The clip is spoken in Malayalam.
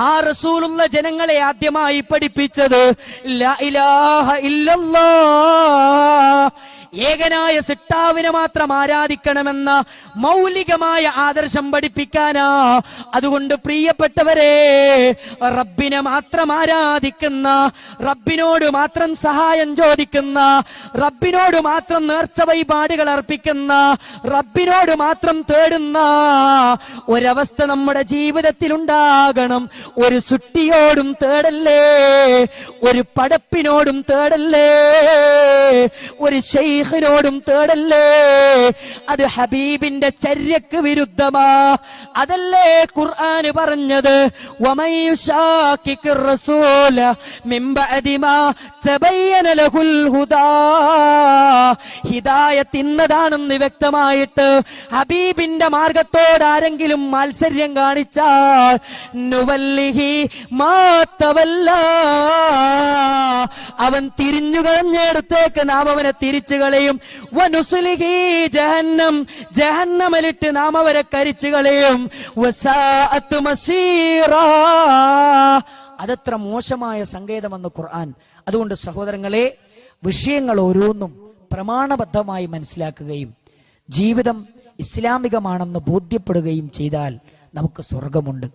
ആ റസൂലുള്ള ജനങ്ങളെ ആദ്യമായി പഠിപ്പിച്ചത് ലാ ഇലാഹ ഇല്ലല്ലാ ഏകനായ സിട്ടാവിനെ മാത്രം ആരാധിക്കണമെന്ന മൗലികമായ ആദർശം പഠിപ്പിക്കാനാ. അതുകൊണ്ട് പ്രിയപ്പെട്ടവരെ റബ്ബിനെ മാത്രം ആരാധിക്കുന്ന റബ്ബിനോട് മാത്രം സഹായം ചോദിക്കുന്ന റബ്ബിനോട് മാത്രം നേർച്ച വഴിപാടുകൾ അർപ്പിക്കുന്ന റബ്ബിനോട് മാത്രം തേടുന്ന ഒരവസ്ഥ നമ്മുടെ ജീവിതത്തിൽ ഉണ്ടാകണം ഒരു സുട്ടിയോടും തേടല്ലേ? ഒരു പടപ്പിനോടും തേടല്ലേ? ഒരു ഷെയ്ഖിനോടും തേടല്ലേ? അത് ഹബീബിന്റെ ചര്യക്ക് വിരുദ്ധമാ. അതല്ലേ ഖുർആന് പറഞ്ഞത്? ഹിതായത്തിന്നതാണെന്ന് വ്യക്തമായിട്ട് ഹബീബിന്റെ മാർഗത്തോട് ആരെങ്കിലും മാത്സര്യം കാണിച്ചാൽ അവൻ തിരിഞ്ഞു കളഞ്ഞെടുത്തേക്ക് നാം അവനെ തിരിച്ചു കളയും. ജഹന്നം ജഹന്നമലിട്ട് നാം അവരെ കരിച്ചു കളയും. അതത്ര മോശമായ സങ്കേതമെന്ന് ഖുർആൻ. അതുകൊണ്ട് സഹോദരങ്ങളെ വിഷയങ്ങൾ ഓരോന്നും പ്രമാണബദ്ധമായി മനസ്സിലാക്കുകയും ജീവിതം ഇസ്ലാമികമാണെന്ന് ബോധ്യപ്പെടുകയും ചെയ്താൽ നമുക്ക് സ്വർഗമുണ്ട്.